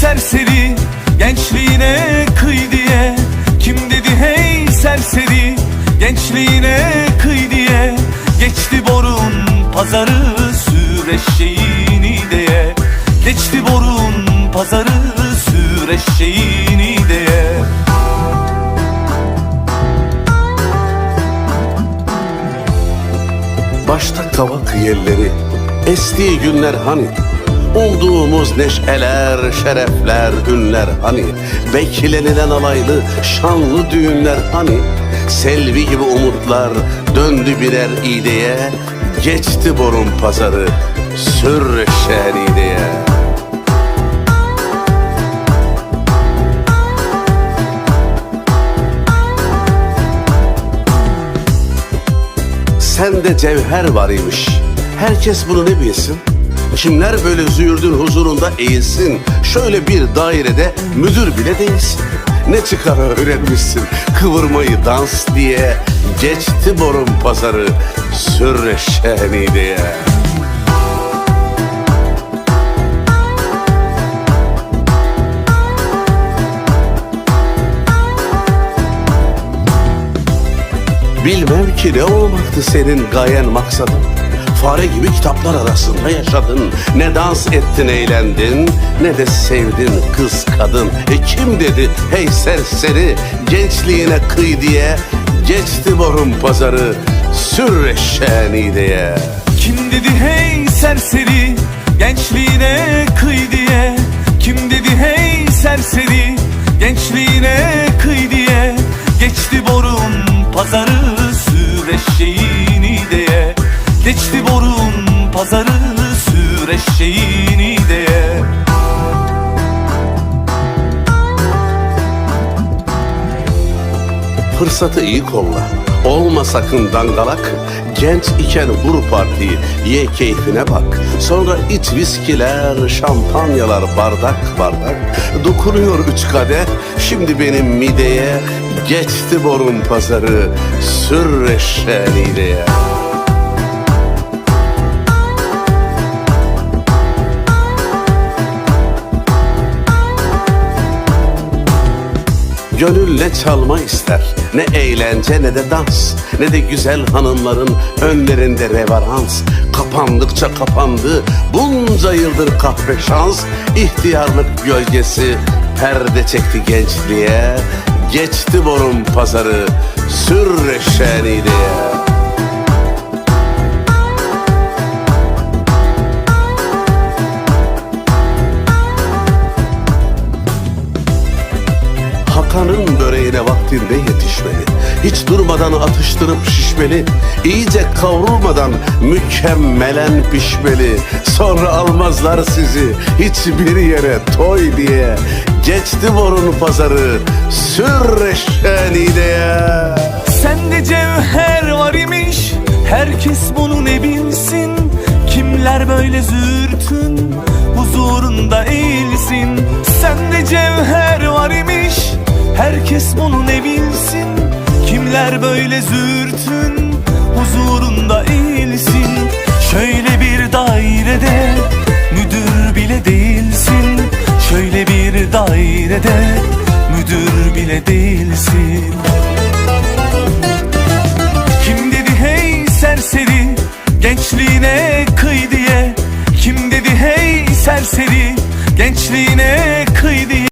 serseri Gençliğine kıy diye. Kim dedi hey serseri Gençliğine kıy diye. Geçti borun pazarı Sür eşeğini diye. Geçti borun pazarı Sür eşeğini diye. Başta kavak yerleri, estiği günler hani Umduğumuz neşeler, şerefler, ünler hani Beklenilen alaylı, şanlı düğünler hani Selvi gibi umutlar döndü birer ideye Geçti borun pazarı, sür şenideye Sende cevher var imiş. Herkes bunu ne bilsin? Kimler böyle züğürdün huzurunda eğilsin? Şöyle bir dairede müdür bile değilsin. Ne çıkar öğrenmişsin kıvırmayı dans diye. Geçti borun pazarı sür şehni diye. Bilmem ki ne olmaktı senin gayen maksadın Fare gibi kitaplar arasında yaşadın. Ne dans ettin eğlendin Ne de sevdin kız kadın. E kim dedi hey serseri Gençliğine kıy diye Geçti borun pazarı Sür eşeğini diye. Kim dedi hey serseri Gençliğine kıy diye? Kim dedi hey serseri Gençliğine borun pazarı Sür eşeğini diye Fırsatı iyi kolla. Olma sakın dangalak. Genç iken vur partiyi, ye keyfine bak. Sonra iç viskiler, şampanyalar bardak bardak. Dokunuyor üç kadeh, şimdi benim mideye. Geçti borun pazarı, sür eşeğiyle. Gönül ne çalma ister, ne eğlence ne de dans, ne de güzel hanımların önlerinde reverans. Kapandıkça kapandı bunca yıldır kahve şans, ihtiyarlık gölgesi perde çekti gençliğe. Geçti borun pazarı, sür eşeğini Hakan'ın böreğine vaktinde yetişmeli. Hiç durmadan atıştırıp şişmeli. İyice kavrulmadan mükemmelen pişmeli. Sonra almazlar sizi hiçbir yere toy diye. Geçti borun pazarı sür eşeğiyle. Sende cevher var imiş Herkes bunu ne bilsin Kimler böyle zürtün Huzurunda eğilsin Sende cevher Herkes bunu ne bilsin Kimler böyle zürtün Huzurunda eğilsin. Şöyle bir dairede Müdür bile değilsin. Şöyle bir dairede Müdür bile değilsin. Kim dedi hey serseri Gençliğine kıy diye. Kim dedi hey serseri Gençliğine kıy diye